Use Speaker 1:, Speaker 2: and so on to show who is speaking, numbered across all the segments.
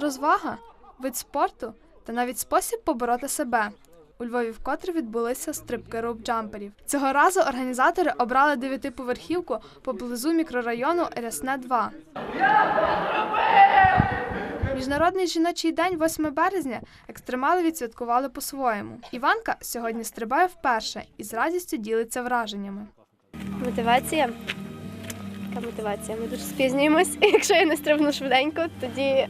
Speaker 1: розвага, вид спорту та навіть спосіб побороти себе. У Львові вкотре відбулися стрибки роуп-джамперів. Цього разу організатори обрали дев'ятиповерхівку поблизу мікрорайону Рясне 2. Міжнародний жіночий день 8 березня екстремали відсвяткували по-своєму. Іванка сьогодні стрибає вперше і з радістю ділиться враженнями.
Speaker 2: Мотивація. Яка мотивація? Ми дуже спізнюємось. Якщо я не стрибну швиденько, тоді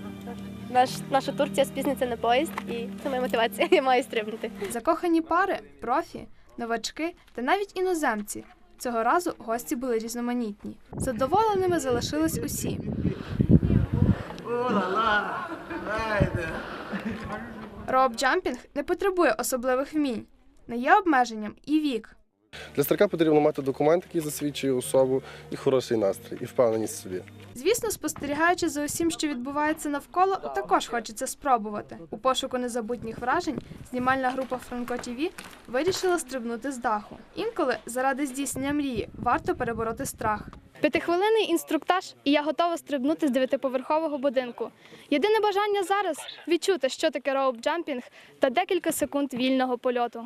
Speaker 2: наш, наша Турція спізниться на поїзд, і це моя мотивація. Я маю стрибнути.
Speaker 1: Закохані пари, профі, новачки та навіть іноземці. Цього разу гості були різноманітні. Задоволеними залишились усі. Роуп-джампінг не потребує особливих вмінь. Не є обмеженням і вік.
Speaker 3: Для стрілька потрібно мати документ, який засвідчує особу, і хороший настрій, і впевненість в собі.
Speaker 1: Звісно, спостерігаючи за усім, що відбувається навколо, також хочеться спробувати. У пошуку незабутніх вражень знімальна група Франко ТІВІ вирішила стрибнути з даху. Інколи заради здійснення мрії варто перебороти страх.
Speaker 4: П'ятихвилинний інструктаж, і я готова стрибнути з дев'ятиповерхового будинку. Єдине бажання зараз відчути, що таке роуп-джампінг та декілька секунд вільного польоту.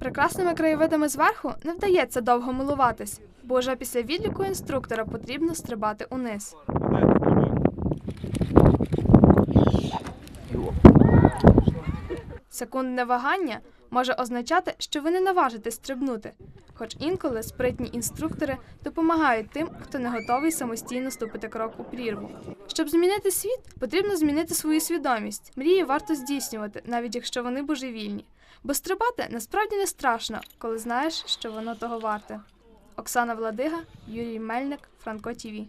Speaker 1: Прекрасними краєвидами зверху не вдається довго милуватись, бо вже після відліку інструктора потрібно стрибати униз. Секундне вагання може означати, що ви не наважитесь стрибнути, хоч інколи спритні інструктори допомагають тим, хто не готовий самостійно ступити крок у прірву. Щоб змінити світ, потрібно змінити свою свідомість. Мрії варто здійснювати, навіть якщо вони божевільні. Бо стрибати насправді не страшно, коли знаєш, що воно того варте. Оксана Владига, Юрій Мельник, Франко ТІВІ.